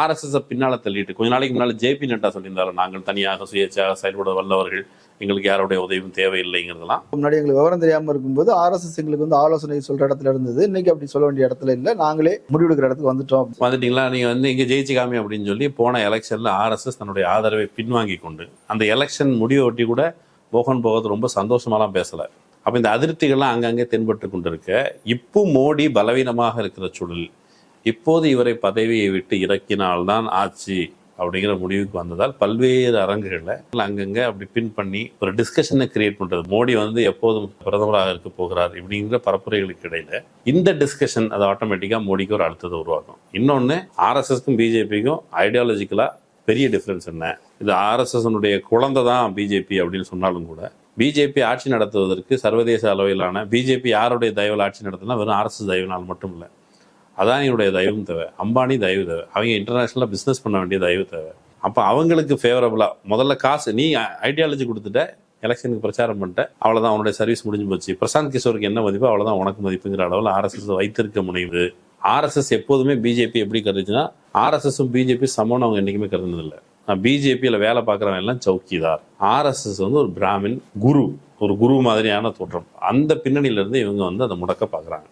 RSS பின்னால தள்ளிட்டு கொஞ்ச நாளைக்கு முன்னால ஜேபி நட்டா சொல்லியிருந்தாலும் நாங்கள் தனியாக சுயேட்சையாக செயல்பட வல்லவர்கள் எங்களுக்கு யாருடைய உதவியும் தேவையில்லைங்கிறதெல்லாம். முன்னாடி எங்களுக்கு விவரம் தெரியாம இருக்கும்போது ஆர்எஸ்எஸ் எங்களுக்கு வந்து ஆலோசனை சொல்ற இடத்துல இருந்தது. இன்னைக்கு அப்படி சொல்ல வேண்டிய இடத்துல இல்ல. நாங்களே முடிவெடுக்கிற இடத்துக்கு வந்துட்டோம் வந்துட்டீங்களா? நீங்க வந்து இங்க ஜெயிச்சு காமி அப்படின்னு சொல்லி போன எலெக்ஷன்ல ஆர்எஸ்எஸ் தன்னுடைய ஆதரவை பின்வாங்கி கொண்டு அந்த எலெக்ஷன் முடிவை ஒட்டி கூட மோகன் பகவத் ரொம்ப சந்தோஷமாலாம் பேசல. அப்ப இந்த அதிருப்திகள்லாம் அங்கங்கே தென்பட்டு கொண்டிருக்க இப்போ மோடி பலவீனமாக இருக்கிற சூழல் இப்போது இவரை பதவியை விட்டு இறக்கினால்தான் ஆட்சி அப்படிங்கிற முடிவுக்கு வந்ததால் பல்வேறு அரங்குகளில் அங்கங்கே அப்படி பின் பண்ணி ஒரு டிஸ்கஷனை கிரியேட் பண்றது. மோடி வந்து எப்போதும் பிரதமராக இருக்க போகிறார் இப்படிங்கிற பரப்புரைகளுக்கு இடையில இந்த டிஸ்கஷன் அது ஆட்டோமேட்டிக்காக மோடிக்கு ஒரு அழுத்தத்தை உருவாக்கும். இன்னொன்று ஆர்எஸ்எஸ்க்கும் பிஜேபிக்கும் ஐடியாலஜிக்கலாக பெரிய டிஃப்ரென்ஸ் என்ன? இது ஆர்எஸ்எஸ் குழந்தை தான் பிஜேபி அப்படின்னு சொன்னாலும் கூட பிஜேபி ஆட்சி நடத்துவதற்கு சர்வதேச அளவிலான பிஜேபி யாருடைய தயவில் ஆட்சி நடத்தினா வெறும் ஆர்எஸ்எஸ் தயவினால் மட்டும் இல்லை அதானியுடைய தயவும் தேவை அம்பானி தயவு தேவை. அவங்க இன்டர்நேஷ்னலாக பிஸ்னஸ் பண்ண வேண்டிய தயவு தேவை. அப்போ அவங்களுக்கு ஃபேவரபுளாக முதல்ல காசு நீ ஐடியாலஜி கொடுத்துட்ட எலெக்ஷனுக்கு பிரச்சாரம் பண்ணிட்ட அவ்வளோதான் அவனுடைய சர்வீஸ் முடிஞ்சு போச்சு. பிரசாந்த் கிஷோருக்கு என்ன மதிப்பு? அவ்வளோதான் உனக்கு மதிப்புங்கிற அளவில் ஆர்எஸ்எஸ் வைத்திருக்க முடியுது. ஆர்எஸ்எஸ் எப்போதுமே பிஜேபி எப்படி கருதுச்சுன்னா ஆர்எஸ்எஸும் பிஜேபி சமம்னு அவங்க என்றைக்குமே கருதுனதில்லை. பிஜேபியில் வேலை பார்க்குறவன் எல்லாம் சௌக்கிதார் ஆர்எஸ்எஸ் வந்து ஒரு பிராமின் குரு ஒரு குரு மாதிரியான தோற்றம். அந்த பின்னணியிலேருந்து இவங்க வந்து அதை முடக்க பார்க்குறாங்க.